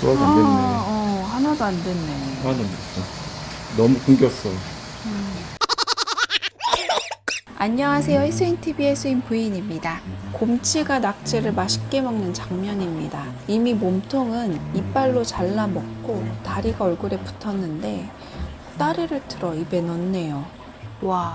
소화가 안 됐네. 어, 하나도 안 됐네. 하나도 안 됐어. 너무 굶겼어. 안녕하세요. 해수인TV의 해수인 부인입니다. 곰치가 낙지를 맛있게 먹는 장면입니다. 이미 몸통은 이빨로 잘라 먹고 다리가 얼굴에 붙었는데 다리를 틀어 입에 넣네요. 와,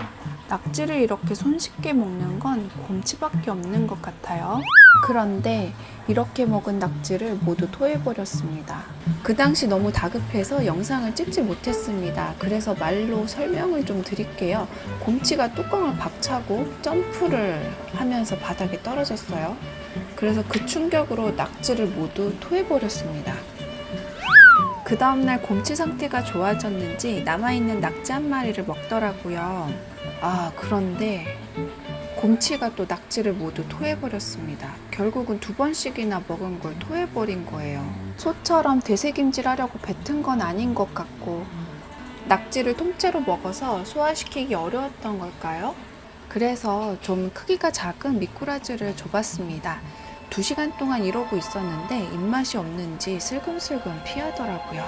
낙지를 이렇게 손쉽게 먹는 건 곰치밖에 없는 것 같아요. 그런데 이렇게 먹은 낙지를 모두 토해버렸습니다. 그 당시 너무 다급해서 영상을 찍지 못했습니다. 그래서 말로 설명을 좀 드릴게요. 곰치가 뚜껑을 박차고 점프를 하면서 바닥에 떨어졌어요. 그래서 그 충격으로 낙지를 모두 토해버렸습니다. 그 다음날 곰치 상태가 좋아졌는지 남아있는 낙지 한 마리를 먹더라고요. 아, 그런데 곰치가 또 낙지를 모두 토해버렸습니다. 결국은 두 번씩이나 먹은 걸 토해버린 거예요. 소처럼 되새김질 하려고 뱉은 건 아닌 것 같고, 낙지를 통째로 먹어서 소화시키기 어려웠던 걸까요? 그래서 좀 크기가 작은 미꾸라지를 줘봤습니다. 두 시간 동안 이러고 있었는데 입맛이 없는지 슬금슬금 피하더라고요.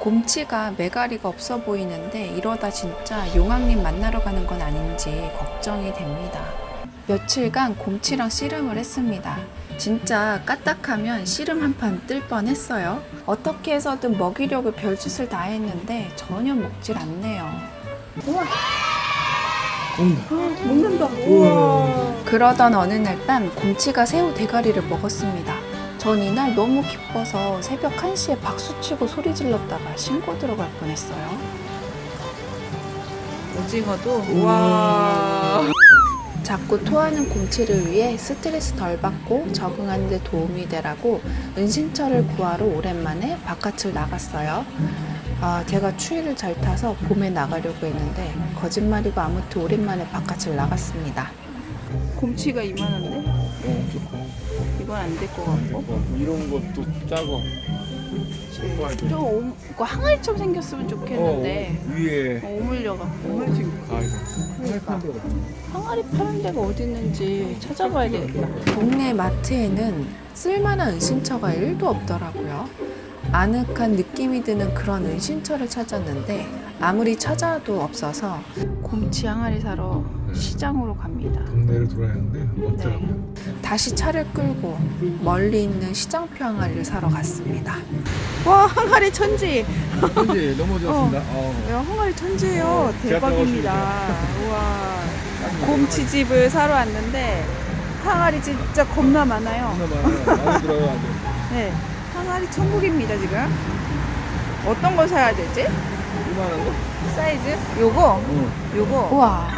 곰치가 매가리가 없어 보이는데 이러다 진짜 용왕님 만나러 가는 건 아닌지 걱정이 됩니다. 며칠간 곰치랑 씨름을 했습니다. 진짜 까딱하면 씨름 한 판 뜰 뻔했어요. 어떻게 해서든 먹이려고 별짓을 다 했는데 전혀 먹질 않네요. 온다. 먹는다. 우와. 그러던 어느 날 밤 곰치가 새우 대가리를 먹었습니다. 전 이날 너무 기뻐서 새벽 1시에 박수치고 소리 질렀다가 신고 들어갈 뻔했어요. 오징어도 우와. 자꾸 토하는 곰치를 위해 스트레스 덜 받고 적응하는 데 도움이 되라고 은신처를 구하러 오랜만에 바깥을 나갔어요. 아, 제가 추위를 잘 타서 봄에 나가려고 했는데 거짓말이고 아무튼 오랜만에 바깥을 나갔습니다. 곰치가 이만한데? 어, 좋다. 이건 안 될 것 같고. 어, 이런 것도 때. 좀 오, 이거 항아리처럼 생겼으면 좋겠는데 어, 위에 어, 오물려갖고 정말 지금 가 있어. 그러니까. 항아리 파는 데가 어디 있는지 찾아봐야 되겠다. 동네 마트에는 쓸만한 은신처가 1도 없더라고요. 아늑한 느낌이 드는 그런 은신처를 찾았는데 아무리 찾아도 없어서 곰치 항아리 사러 시장으로 갑니다. 동네를 돌아야 하는데 네. 없더라고. 다시 차를 끌고 멀리 있는 시장표 항아리를 사러 갔습니다. 와 항아리 천지. 현재 넘어졌습니다. 어. 야, 항아리 천지예요. 어, 대박입니다. 우와. 곰치집을 사러 왔는데 항아리 진짜 겁나 많아요. 겁나 많아. 많이 들어가야 돼. 네. 항아리 천국입니다, 지금. 어떤 걸 사야 되지? 이만한 거? 사이즈? 요거? 응. 요거. 우와.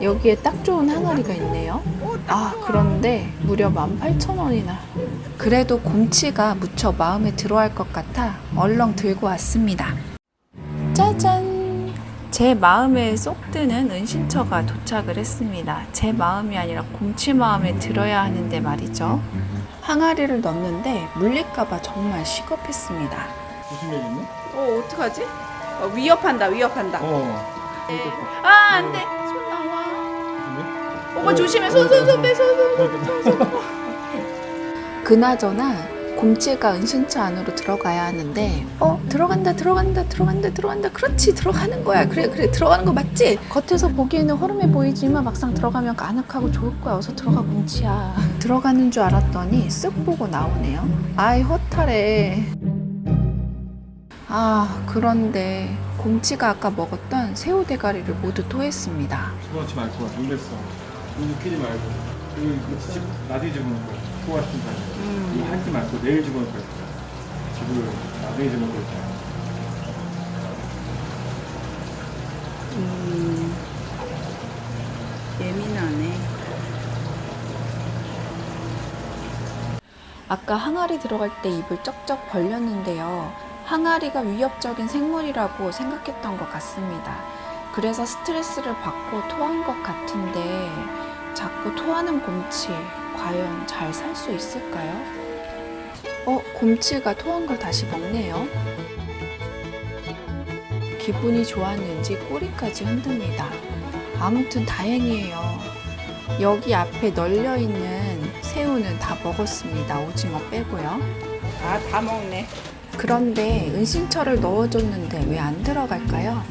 여기에 딱 좋은 항아리가 있네요. 아, 그런데 무려 18,000원이나. 그래도 곰치가 무척 마음에 들어할 것 같아 얼렁 들고 왔습니다. 짜잔! 제 마음에 쏙 드는 은신처가 도착을 했습니다. 제 마음이 아니라 곰치 마음에 들어야 하는데 말이죠. 항아리를 넣는데 물릴까봐 정말 시겁했습니다. 조심해야겠네. 어, 어떡하지? 어, 위협한다, 위협한다. 어. 아, 안 돼. 손 나와. 오빠 조심해. 손, 손, 손 빼, 손, 손, 손, 손. 그나저나 곰치가 은신처 안으로 들어가야 하는데 어 들어간다 들어간다 들어간다 들어간다. 그렇지 들어가는 거야. 그래 그래 들어가는 거 맞지? 겉에서 보기에는 허름해 보이지만 막상 들어가면 아늑하고 좋을 거야. 어서 들어가 곰치야. 들어가는 줄 알았더니 쓱 보고 나오네요. 아이 허탈해. 아 그런데 곰치가 아까 먹었던 새우 대가리를 모두 토했습니다. 집어넣지 말고 놀랬어. 여기 끼지 말고. 이거 집 나중에 집어넣을 거야. 토 같은 거. 이거 하지 말고 내일 집어넣을 거야. 집을 나중에 집어넣을 거야. 음, 예민하네. 아까 항아리 들어갈 때 입을 쩍쩍 벌렸는데요. 항아리가 위협적인 생물이라고 생각했던 것 같습니다. 그래서 스트레스를 받고 토한 것 같은데 자꾸 토하는 곰치 과연 잘 살 수 있을까요? 어, 곰치가 토한 걸 다시 먹네요. 기분이 좋았는지 꼬리까지 흔듭니다. 아무튼 다행이에요. 여기 앞에 널려 있는 새우는 다 먹었습니다. 오징어 빼고요. 아, 다 먹네. 그런데 은신처를 넣어줬는데 왜 안 들어갈까요?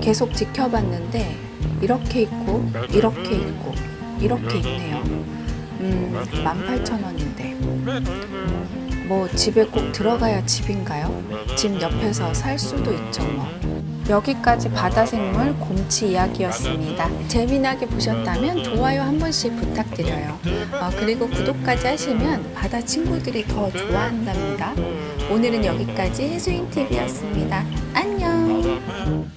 계속 지켜봤는데 이렇게 있고 이렇게 있고 이렇게 있네요. 음, 18,000원인데. 뭐 집에 꼭 들어가야 집인가요? 집 옆에서 살 수도 있죠 뭐. 여기까지 바다생물 곰치 이야기였습니다. 재미나게 보셨다면 좋아요 한 번씩 부탁드려요. 어, 그리고 구독까지 하시면 바다 친구들이 더 좋아한답니다. 오늘은 여기까지 해수인TV였습니다. 안녕!